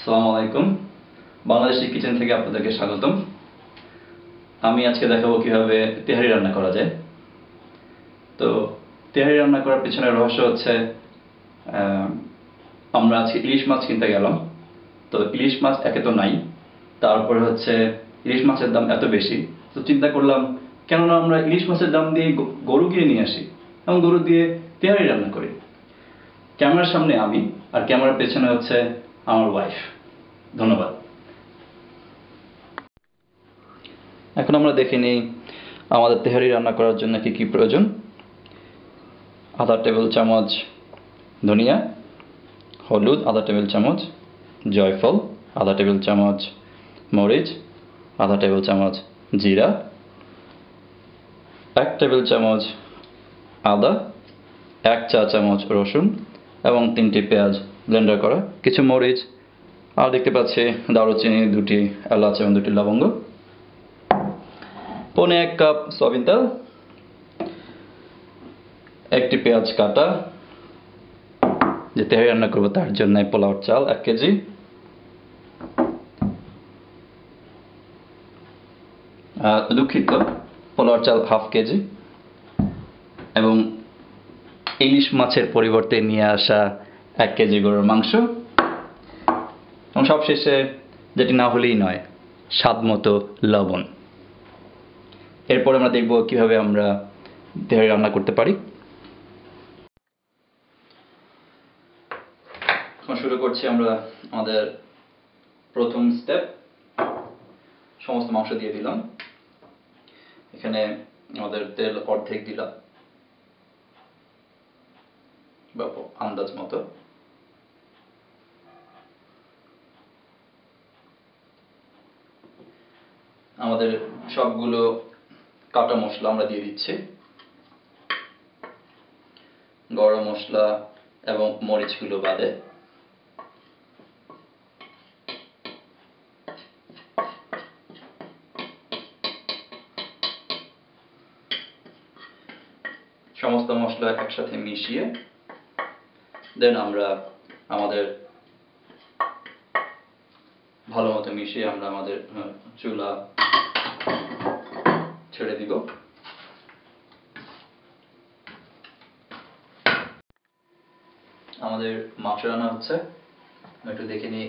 আসসালামু আলাইকুম বাংলাদেশি কিচেন থেকে আপনাদেরকে স্বাগতম। আমি আজকে দেখাবো কীভাবে তেহারি রান্না করা যায়। তো, তেহারি রান্না করার পিছনে রহস্য হচ্ছে আমরা আজকে ইলিশ মাছ কিনতে গেলাম। তো, ইলিশ মাছ একে তো নাই। তারপরে হচ্ছে, ইলিশ মাছের দাম এত বেশি। তো চিন্তা করলাম, কেননা আমরা ইলিশ মাছের দাম দিয়ে গরু কিনে নিয়ে আসি এবং গরু দিয়ে তেহারি রান্না করি। ক্যামেরার সামনে আমি, আর ক্যামেরার পেছনে হচ্ছে আমার ওয়াইফ ধন্যবাদ। এখন আমরা দেখে নিই আমাদের তেহারি রান্না করার জন্য কি কি প্রয়োজন। আধা টেবিল চামচ ধনিয়া, হলুদ আধা টেবিল চামচ জয়ফল আধা টেবিল চামচ মরিচ আধা টেবিল চামচ জিরা, এক টেবিল চামচ আদা, এক চা চামচ রসুন এবং তিনটি পেঁয়াজ ব্লেন্ডার করা। কিছু মরিচ, আর দেখতে পাচ্ছি দারুচিনি, দুটি এলাচ এবং দুটি লবঙ্গ। পনে এক কাপ সয়াবিন তেল, একটি পেঁয়াজ কাটা, যে তেহারি রান্না করব তার জন্য পোলাওর চাল এক কেজি। দুঃখিত, পোলাওর চাল হাফ কেজি এবং ইলিশ মাছের পরিবর্তে নিয়ে আসা এক কেজি গরুর মাংস। এবং সবশেষে যেটি না হলেই নয়, স্বাদ মতো লবণ। এরপর আমরা দেখব কীভাবে আমরা তেহারি রান্না করতে পারি। শুরু করছি আমরা আমাদের প্রথম স্টেপ সমস্ত মাংস দিয়ে দিলাম। এখানে আমাদের তেল অর্ধেক দিলাম। আন্দাজ মতো। আমাদের সবগুলো কাটা মশলা আমরা দিয়ে দিচ্ছি। গরম মশলা এবং মরিচগুলো বাদে। সমস্ত মশলা একসাথে মিশিয়ে, দেন আমরা আমাদের ভালো মতো মিশিয়ে আমরা আমাদের চুলা ছেড়ে দিব। আমাদের মাংস রান্না হচ্ছে। একটু দেখে নিই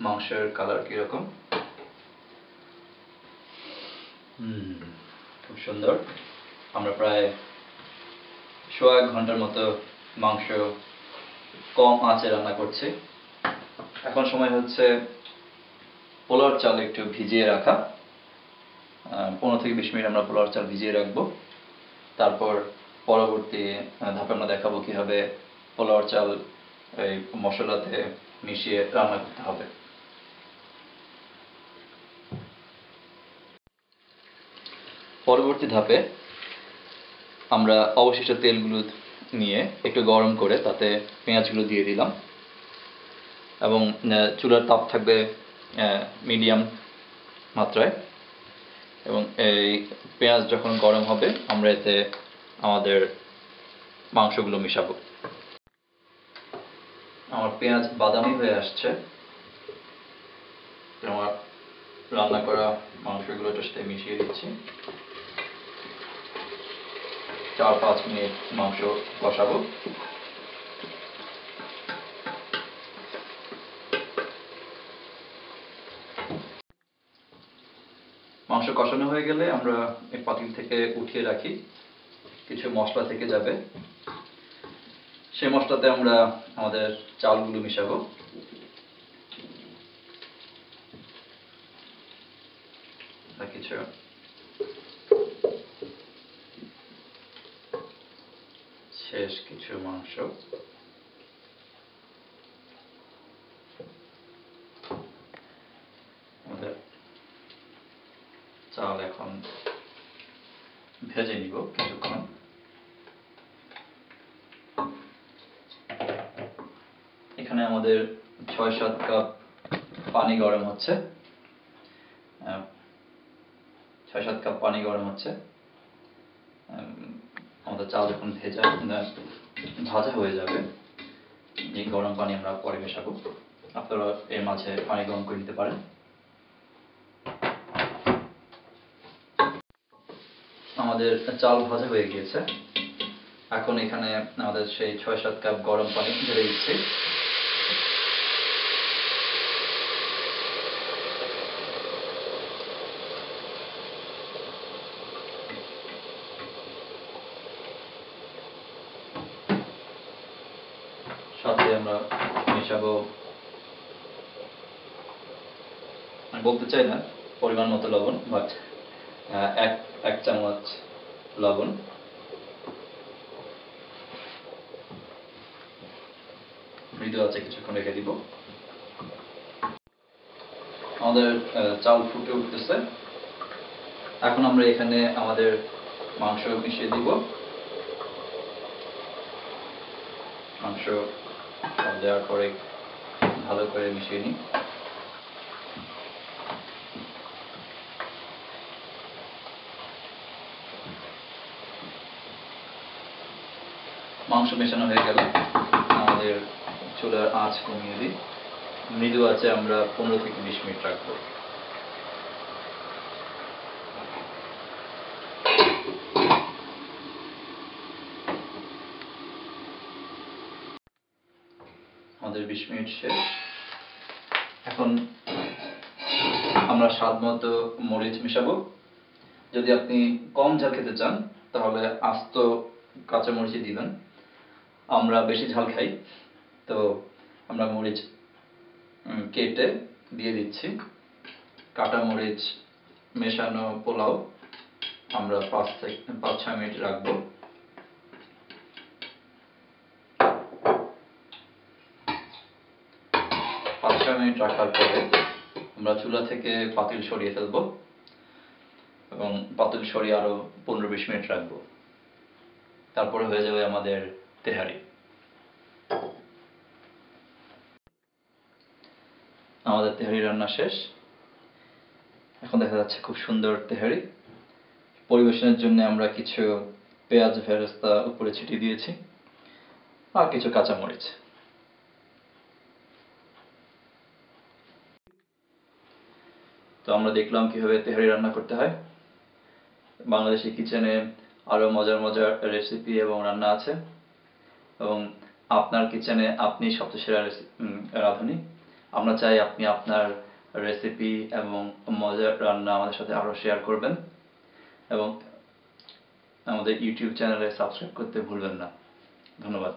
মাংসের কালার কীরকম। খুব সুন্দর। আমরা প্রায় সোয়া এক ঘণ্টার মতো মাংস কম আঁচে রান্না করছি। এখন সময় হচ্ছে পোলাওর চাল একটু ভিজিয়ে রাখা। পনেরো থেকে বিশ মিনিট আমরা পোলাওর চাল ভিজিয়ে রাখব। তারপর পরবর্তী ধাপে আমরা দেখাবো কীভাবে পোলাওর চাল এই মশলাতে মিশিয়ে রান্না করতে হবে। পরবর্তী ধাপে আমরা অবশিষ্ট তেলগুলো নিয়ে একটু গরম করে তাতে পেঁয়াজগুলো দিয়ে দিলাম। এবং চুলার তাপ থাকবে মিডিয়াম মাত্রায়। এবং এই পেঁয়াজ যখন গরম হবে, আমরা এতে আমাদের মাংসগুলো মিশাবো। আমার পেঁয়াজ বাদামি হয়ে আসছে। আমার রান্না করা মাংসগুলো এটার সাথে মিশিয়ে দিচ্ছি। চার পাঁচ মিনিট মাংস কষাবো। মাংস কষানো হয়ে গেলে আমরা এই পাতিল থেকে উঠিয়ে রাখি। কিছু মশলা থেকে যাবে। সেই মশলাতে আমরা আমাদের চালগুলো মিশাবো। কিছু শেষ কিছু মাংস আমাদের চাল এখন ভেজে নিব কিছুক্ষণ। এখানে আমাদের ছয় সাত কাপ পানি গরম হচ্ছে। ছয় সাত কাপ পানি গরম হচ্ছে। আমাদের চাল যখন ভেজা ভাজা হয়ে যাবে, এই গরম পানি আমরা পরে মেশাবো। আপনারা এর মাঝে পানি গরম করে নিতে পারেন। আমাদের চাল ভাজা হয়ে গিয়েছে। এখন এখানে আমাদের সেই ছয় সাত কাপ গরম পানি ঢেলে দিচ্ছি। সাথে আমরা মেশাবো। বলতে চাই না, পরিমাণ মতো লবণ বাট এক এক চামচ লবণ। মৃদু আছে কিছুক্ষণ রেখে দিব। আমাদের চাল ফুটে উঠতেছে। এখন আমরা এখানে আমাদের মাংস মিশিয়ে দিব। মাংস দেওয়ার পরে ভালো করে মিশিয়ে নিই। মাংস মেশানো হয়ে গেলে। আমাদের চুলার আঁচ কমিয়ে দিই। মৃদু আছে আমরা পনেরো থেকে বিশ মিনিট রাখব। আমাদের বিশ মিনিট শেষ। এখন আমরা স্বাদ মতো মরিচ মেশাবো। যদি আপনি কম ঝাল খেতে চান, তাহলে আস্ত কাঁচা মরিচই দিবেন। আমরা বেশি ঝাল খাই। তো আমরা মরিচ কেটে দিয়ে দিচ্ছি। কাটা মরিচ মেশানো পোলাও আমরা পাঁচ পাঁচ, ছয় মিনিট রাখব। পাঁচ, ছয় মিনিট রাখার পরে আমরা চুলা থেকে পাতিল সরিয়ে ফেলব এবং পাতিল সরিয়ে আরও পনেরো বিশ মিনিট রাখব। তারপরে হয়ে যাবে আমাদের তেহারি। আমাদের তেহারি রান্না শেষ। এখন দেখা যাচ্ছে খুব সুন্দর তেহারি। পরিবেশনের জন্য আমরা কিছু পেঁয়াজ ফেরস্তা উপরে ছিটিয়ে দিয়েছি আর কিছু কাঁচামরিচ। তো আমরা দেখলাম কীভাবে তেহারি রান্না করতে হয়। বাংলাদেশি কিচেনে আরও মজার মজার রেসিপি এবং রান্না আছে। এবং আপনার কিচেনে আপনি সবচেয়ে সেরা রাঁধুনি। আমরা চাই আপনি আপনার রেসিপি এবং মজার রান্না আমাদের সাথে আরও শেয়ার করবেন এবং আমাদের ইউটিউব চ্যানেলে সাবস্ক্রাইব করতে ভুলবেন না। ধন্যবাদ।